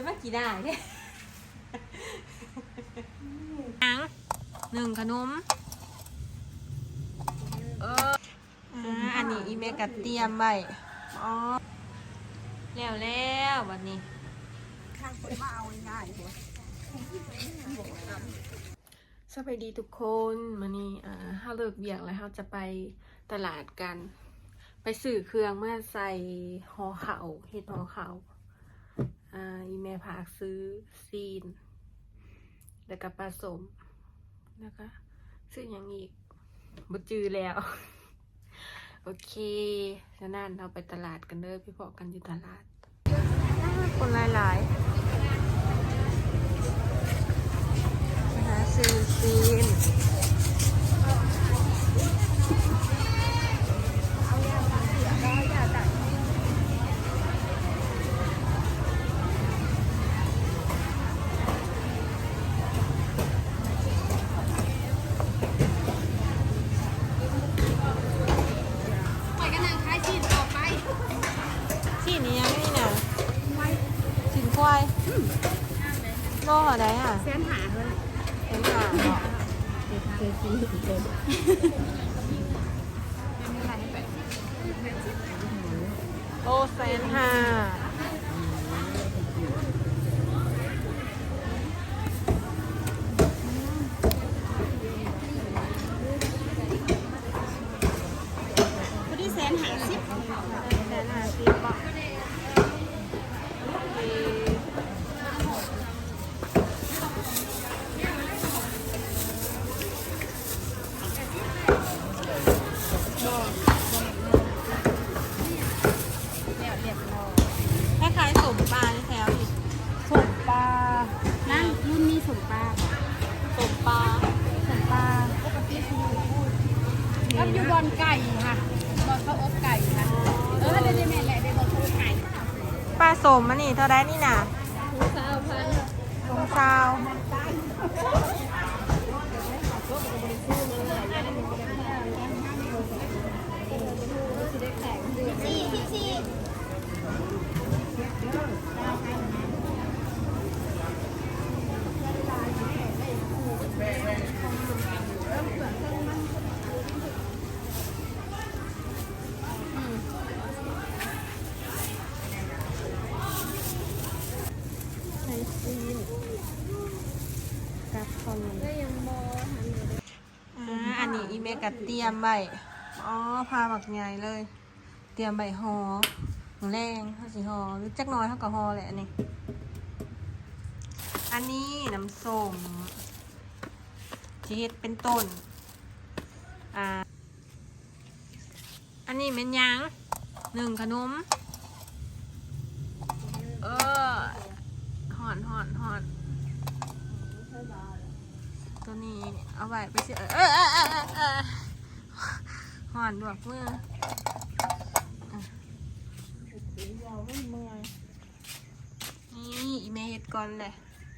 จะมากี่ได้เนี่ยอังหนึ่งขนม เอออ่าอันนี้อีเมกัดเตรียมไว้อ๋อ แล้วแล้ววันนี้ข้างคนมาเอาง่ายหัวสวัสดีทุกคนวันนี้อ่าถ้าเลิกเบียกแล้วเราจะไปตลาดกัน ไปสื่อเครื่องเมื่อใส่ห่อเขาวเห็ดห่อเขาว อีเมพากซื้อซีน แล้วก็ปลาสมแล้วก็ซื้ออย่างอีกบ่จือแล้ว โอเคฉะนั้นเราไปตลาดกันเด้อพี่พอกันอยู่ตลาด คนหลายๆนะคะซื้อซีน โลแสนห้า พอดีแสนหาสิบ แสนห้าสิบบาทโอเคคล้ายๆสมปลาในแถวนี่ สมปลานั่นรุ่นนี้สมปลา สมปลา สมปลาปกติคือพูดแล้วอยู่บอลไก่ค่ะบอลเขาอบไก่ค่ะเออเดี๋ยวแม่แหละเดี๋ยวบอลเขาอบไก่ ปลาสมมันนี่เท่าไดนี่น่ะหูสาวพันลงซาวสี่สี่สี่ ไอซีนกับคอน ก็ยังมอหันอยู่ อ่าอันนี้อีเม กัดเตรียมใบอ๋อพาบักใหญ่เลย เตรียมใบหอแรงข้าสีหอหรือจักน้อยเท่ากับหอแหละอันนี้ อันนี้น้ำส้มชีเฮ็ดเป็นต้น อ่า อันนี้เป็นยังหนึ่งขนม เออหอนหอนหอนตัวนี้เอาไว้ไปเสียเออเออเออเออ หอนดวกมือยาวไม่เมื่อยนี่อีเมเฮ็ดก่อนเลย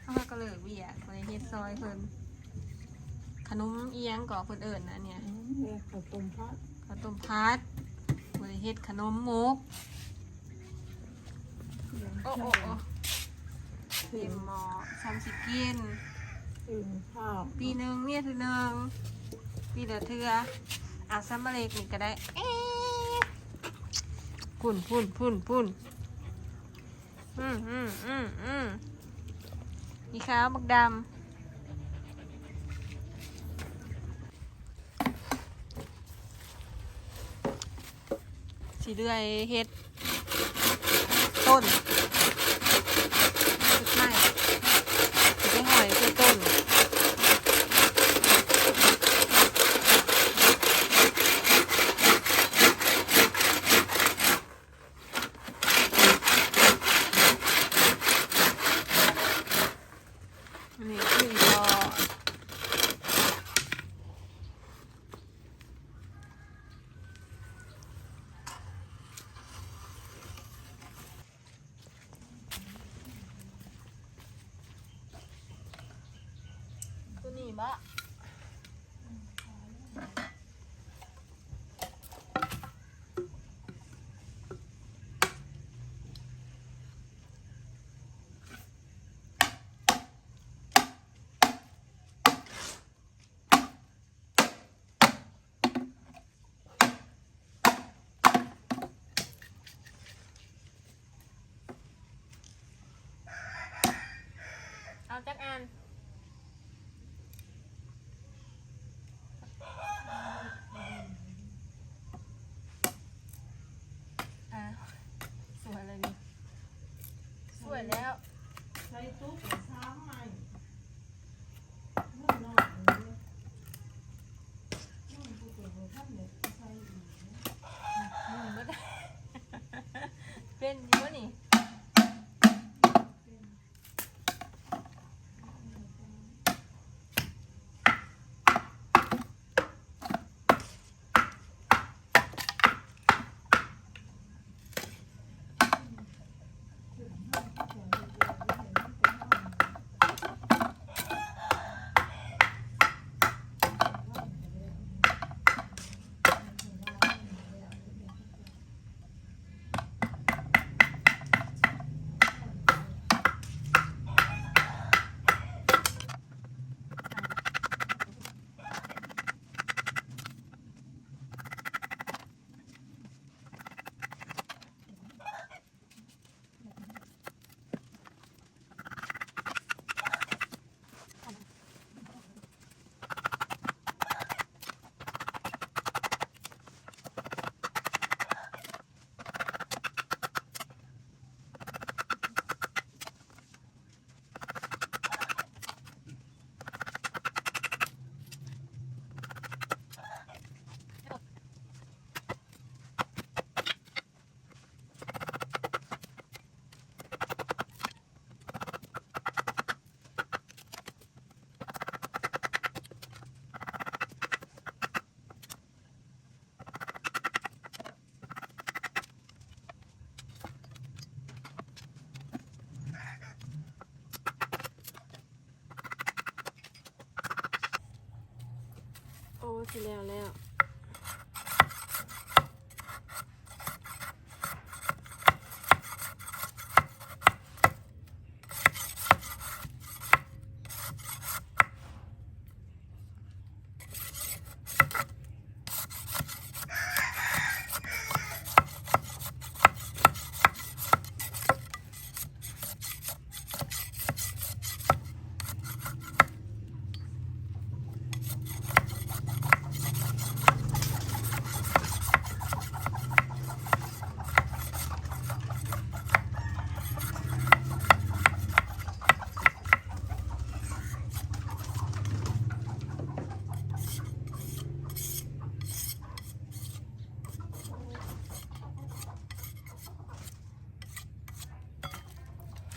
ถ้าก็เลยเบียกเลยเฮ็ดซอยเพิ่นขนมเอียงก่อเพิ่นเอิญนะเนี่ยเนี่ยข้าวต้มพัดข้าวต้มพัดบริเฮ็ดขนมมุกโอ้โอ้โอ้เต็มหม้อซ้ำสิกินอื่นข้าวปีหนึ่งเนี่ยทีหนึ่งปีละเทือ อาซัมเบะเล็กนี่ก็ได้พุ่นพุ่นพุ่นพุ่นอืมอืมอืมอืมนี่ขาวบักดำสีเดือยเฮ็ดต้น and ที่แล้วแล้ว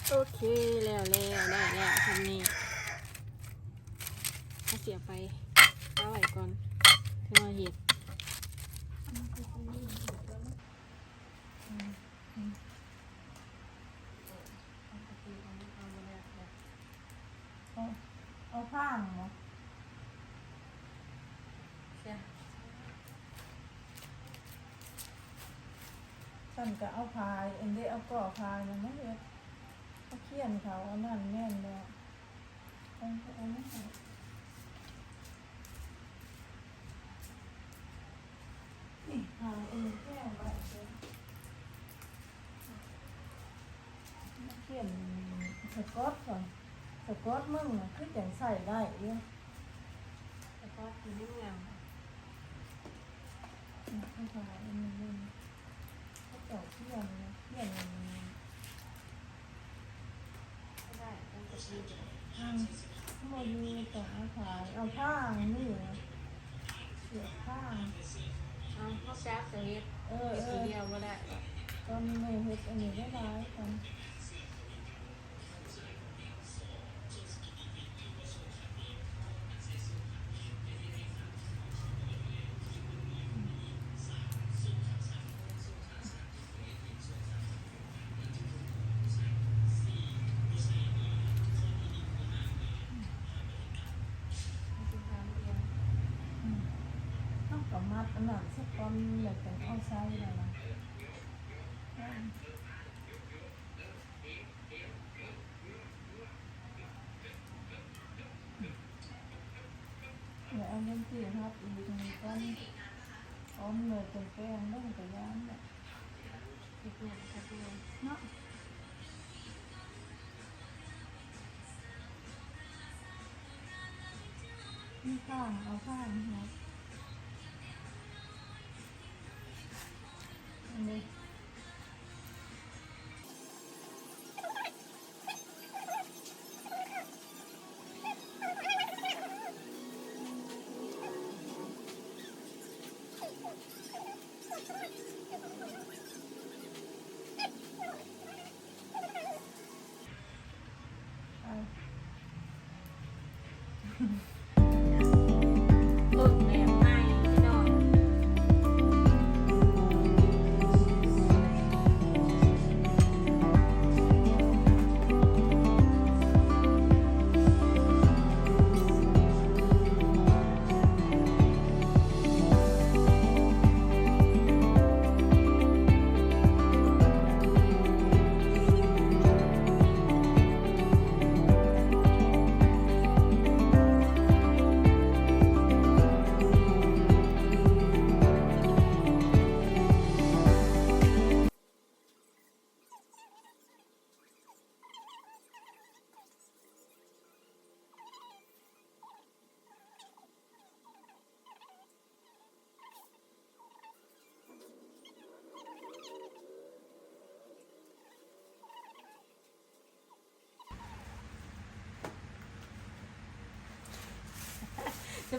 โอเคแล้วแล้วได้แล้วทำนี่ถ้าเสียไปเอาไว้ก่อนถึงมาเห็ด เอาเอาผ้าเหรอ เสีย ฉันก็เอาพายเอ็นได้เอาก่อพายนะไม่เฮ็ดเขาเขียนเขาเอานั่นแน่นแล้วเอาเอาไม่ให้นี่พายเอ็นแค่ไว้เฉยมาเขียนสกอตก่อนสกอตมึงน่ะคือจังใส่ได้เด้อแล้วก็คือนิ่งงามเอาพายเอ็น นี่เขาเจ้าเขียนนะเขียนก็ได้ต้องจะดีจ้ะอืมโมดีต่อเอาขายเอาผ้านี่นะเสียผ้าเอาข้าวแซ่บจะเฮ็ดเออเฮ็ดเอทีอเดียวก็ได้ตอนนี้ไม่เฮ็ดอันนี้ได้ร้ายกันต้อง กับมัดอันนั้นสักก้อนอยากจะเอาใส่แล้วนะเดี๋ยวเอาเงินที่ครับอีกหนึ่งก้อนอ้อมเลยเป็นแป้งต้องกระยานเนี่ยเฮ็ดเนี่ยเฮ็ดเนี่ยเนาะนี่ข้างเอาข้างครับ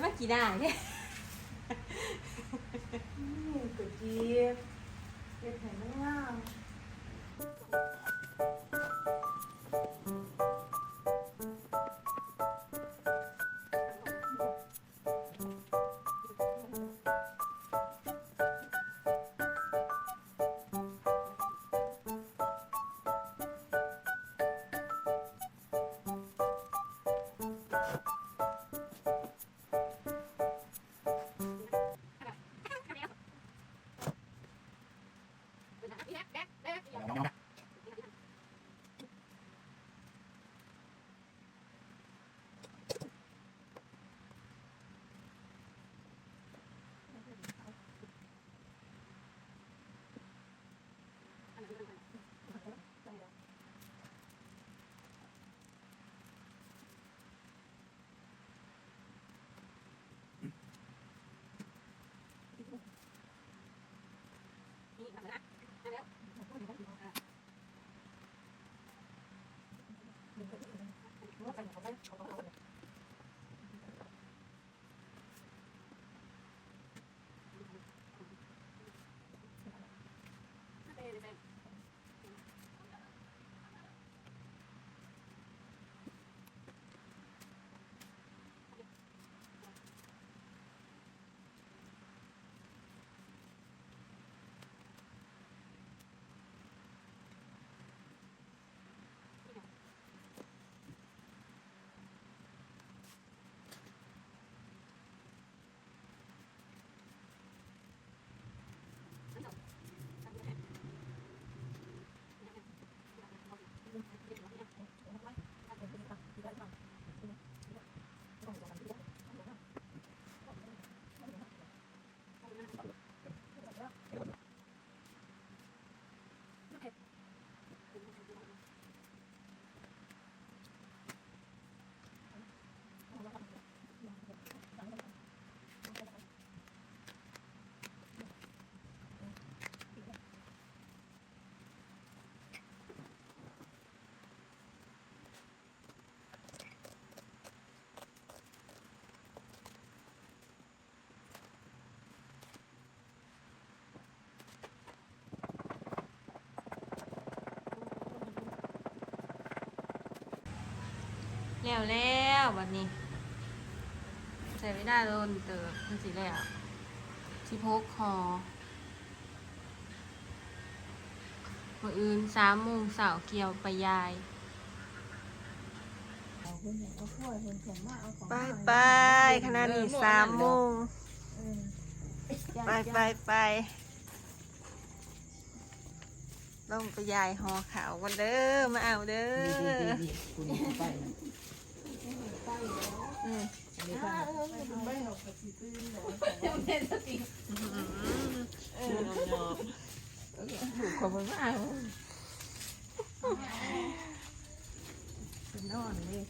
มากี่ได้เนี่ย แล้วแล้ววันนี้ใส่ไม่ได้โดนเติมมันสีแล้วสิพกคอมืออื่นสามโมงเสาร์เกี่ยวไปยายเอาเพิ่นอยากเอาถ้วยเพิ่นเขียนมาเอาของไปมาไปขณะนี้สามโมงเออไปไปไปลงไปยายหอขาวกันเด้อมาเอาเด้อ คุณไปนะอืมอันนี้ก็ไม่เอากระสีตื้นเลยเออหยอบถูกขบวนว่าเป็นนอนเลย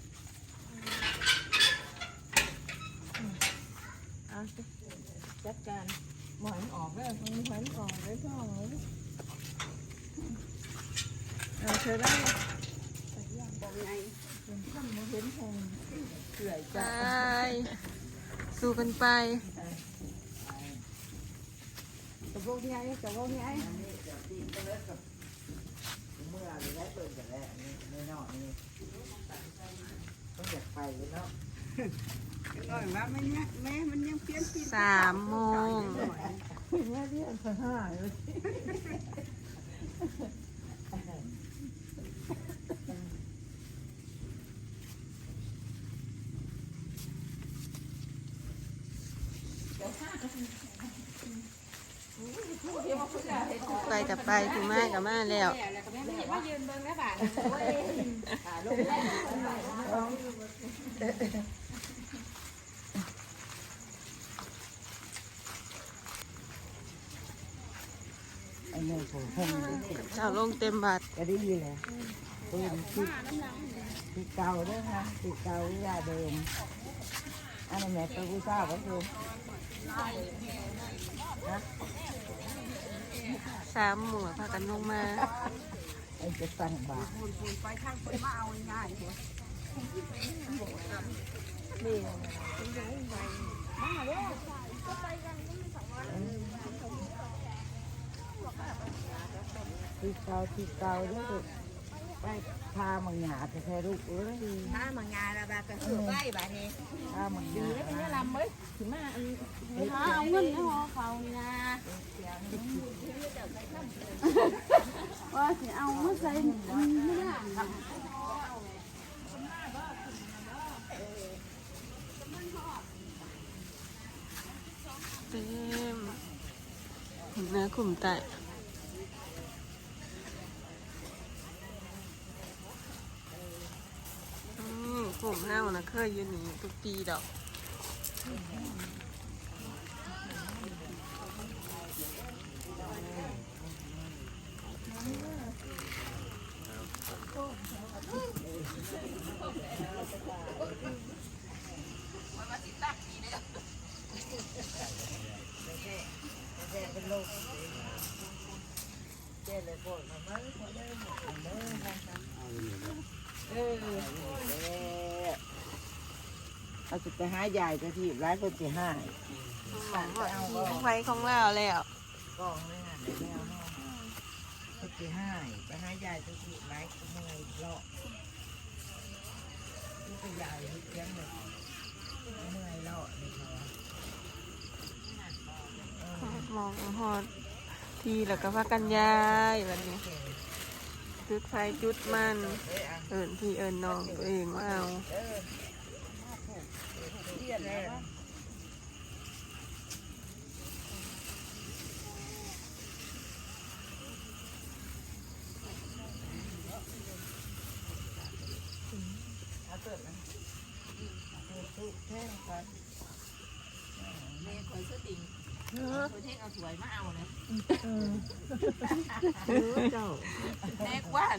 เอาสิจัดการหมอนออกแล้วมันหมอนออกเลยพ่อเลยเอาเธอได้เป็นท่านมาเห็นแทง เสื่อยไปจ้ะสู้กันไป กับพวกนี้ไอ้กับพวกนี้ไอ้อันนี้จะตีนก็เลิกกับเมื่อไรได้เปิดกันแล้วนี่ไม่นอกนี่ต้องอยากไปเนาะก่อนว่ามันเนี่ยแม่มันยังเปลี่ยนสีสามโมงเนี่ยเรียนสหายเลย กับไปถึงมากับมาแล้วแล้วก็แม่ไม่เห็นว่ายืนเบิ่งแล้วบาดอันนี้ผมคงเจ้าลงเต็มบัตรก็ได้ยินเลยปืนที่ที่เก่าด้วยค่ะที่เก่ายาเดิมอันนี้แม่ตัวผู้สาวก็คือ สามหมวพากันลงมาไอ้จะสั่งบาทที่เก่าที่เก่าด้วยลูก ไปพามังหยาไปแค่ลูกเอ้ยถ้ามางานแล้วบาก็คือไว้บานี้พามังหยาเป็นลำเว้ยถึงมาอันเอาเงินในหอเขานี่นะว่าสิเอามาใส่ไม่ได้เต็มเนื้อกลุ่มไต มกลุ่มห้าวนะเคยยืนนี่ทุกปีดอกเราจะไปหายายจะที่ร้ายคนจะหายไว้ของเราแล้วกองเลยค่ะเดี๋ยวไม่เอาห้องคนจะหาไปหายายจะที่ร้ายคนเมื่อยเลาะนี่ก็ยายที่เลี้ยงเลยเมื่อยเลาะเลยเขาว่ามองหอดทีแล้วก็พากันยายแบบนี้จุดไฟจุดมัน เอิญพี่เอิญน้องตัวเองว่าเอา เทียนแล้วเอาเปิดนะเปิดตู้แท่งไปแม่คอยสติงคอยเทคเอาสวยมาเอาเลยเจ้าแม่กว่าน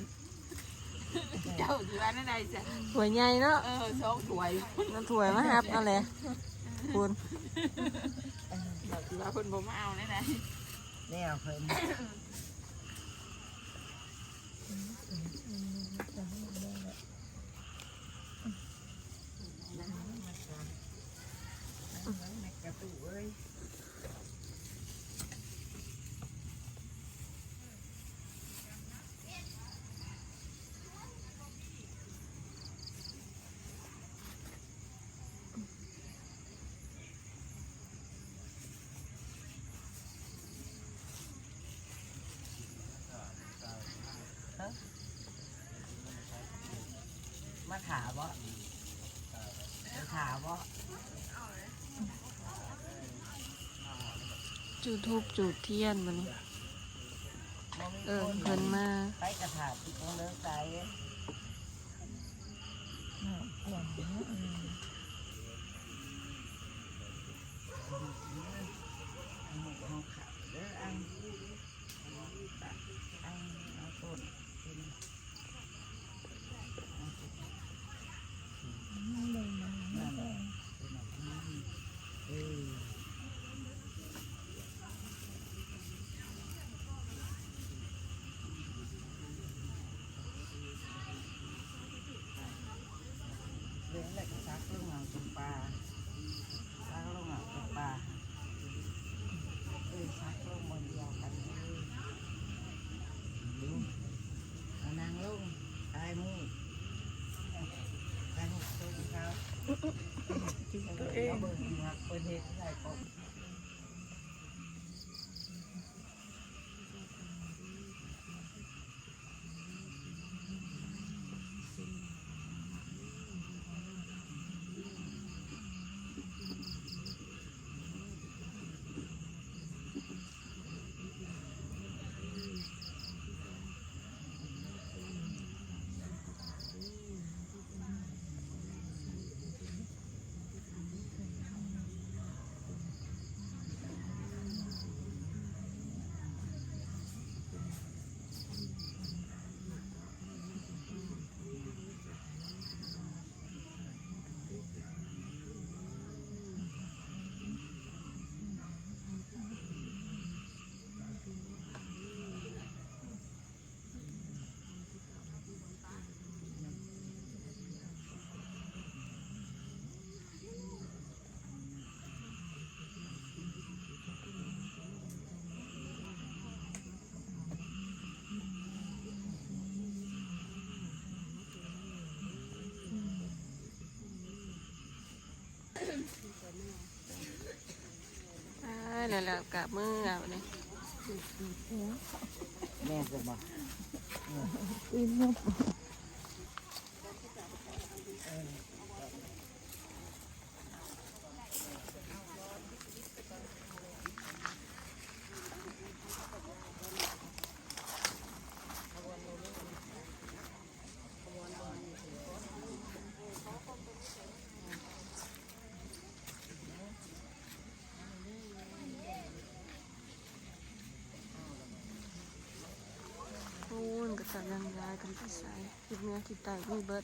เจ้าอยู่อันนั้นไหนจ้ะถวยใหญ่เนาะเออสองสวยน้ำถวยมาฮับเอาเลยคุณอยู่ว่าคนบ่มาเอาเลยนะแนวเพิ่นกระตู้เอ้ย มาถามว่ามาถามว่าจุดทูบจุดเทียนมันเออเพิ่นมาไปกระถาที่ตรงเลิกใจ แล้วแล้วกับมือเอาเนี่ยแม่จะบอก โอ้ นก็ใส่คิปเนื้อคิดไตมีเบิด